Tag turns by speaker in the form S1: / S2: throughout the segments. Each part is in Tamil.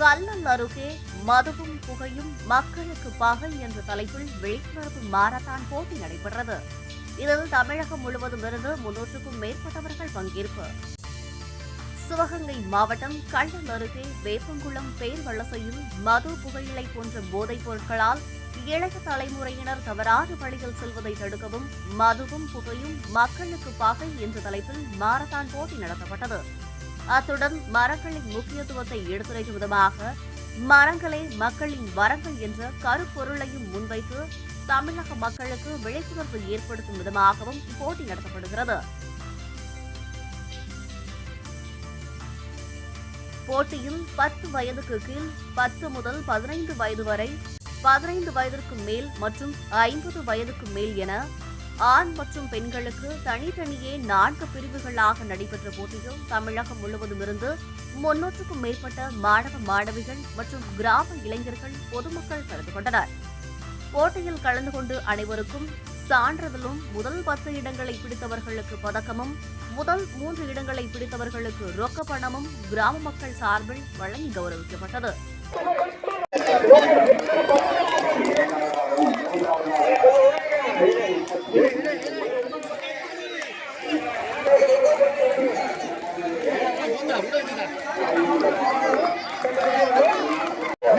S1: கல்லல் அருகே மதுவும் புகையும் மக்களுக்கு பகை என்ற தலைப்பில் விழிப்புணர்வு மாரத்தான் போட்டி நடைபெற்றது. இதில் தமிழகம் முழுவதும் இருந்து முன்னூற்றுக்கும் மேற்பட்டவர்கள் பங்கேற்பு. சிவகங்கை மாவட்டம் கள்ளல் அருகே வேப்பங்குளம் பேர்வலசையில் மது புகையிலை போன்ற போதைப் பொருட்களால் இளைய தலைமுறையினர் தவறாத வழியில் செல்வதை தடுக்கவும் மதுவும் புகையும் மக்களுக்கு பகை என்ற தலைப்பில் மாரத்தான் போட்டி நடத்தப்பட்டது. அத்துடன் மரங்களின் முக்கியத்துவத்தை எடுத்துரைக்கும் விதமாக மரங்களே மக்களின் வரங்கள் என்ற கருப்பொருளையும் முன்வைத்து தமிழக மக்களுக்கு விழிப்புணர்வு ஏற்படுத்தும் விதமாகவும் போட்டி நடத்தப்படுகிறது. போட்டியில் பத்து வயதுக்கு கீழ் பத்து முதல் பதினைந்து வயது வரை பதினைந்து வயதிற்கு மேல் மற்றும் ஐம்பது வயதுக்கு மேல் என ஆண் மற்றும் பெண்களுக்கு தனித்தனியே நான்கு பிரிவுகளாக நடைபெற்ற போட்டியில் தமிழகம் முழுவதும் இருந்து முன்னூற்றுக்கும் மேற்பட்ட மாணவ மாணவிகள் மற்றும் கிராம இளைஞர்கள் பொதுமக்கள் கலந்து கொண்டனர். போட்டியில் கலந்து கொண்டு அனைவருக்கும் சான்றிதழும் முதல் பத்து இடங்களை பிடித்தவர்களுக்கு பதக்கமும் முதல் மூன்று இடங்களை பிடித்தவர்களுக்கு ரொக்க பணமும் கிராம மக்கள் சார்பில் வழங்கி கௌரவிக்கப்பட்டது.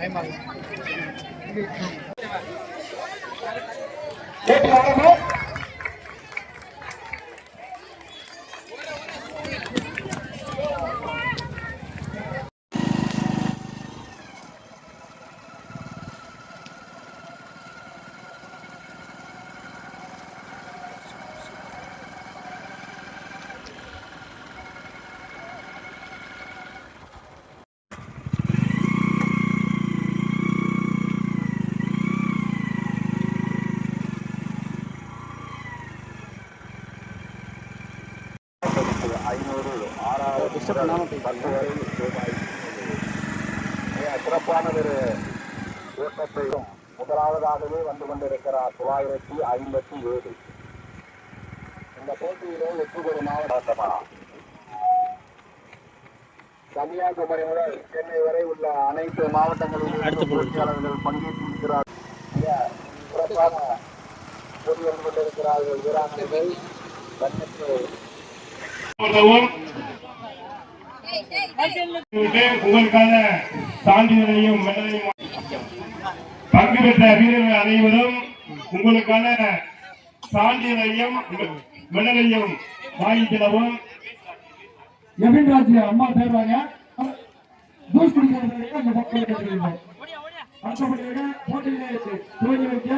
S2: 哎妈 ஐநூறு ஆறாயிரம் பத்து வரை ரூபாய். சிறப்பான ஒரு கூட்டத்தையும் முதலாவதாகவே வந்து கொண்டிருக்கிறார் தொள்ளாயிரத்தி ஐம்பத்தி ஏழு. இந்த போட்டியிலே வெற்றி பெறும் மாவட்டமா கன்னியாகுமரி முதல் சென்னை வரை உள்ள அனைத்து மாவட்டங்களிலும் போட்டியாளர்கள் பங்கேற்றிருக்கிறார். சிறப்பான போட்டி வந்து கொண்டிருக்கிறார்கள் வீராங்கனைகள்
S3: உதவும் உங்களுக்கான சான்றிதழையும் மெடலையும் பங்கு பெற்ற வீரர்கள் அனைவரும் உங்களுக்கான சான்றிதழையும் மெடலையும் வாங்கி செல்லவும்
S4: எபின்ராஜ் அம்மா தேர்வாங்க ஜூஸ் அந்த பக்கம் அடுத்தபடியாக போட்டியிலே துவங்கி வைக்க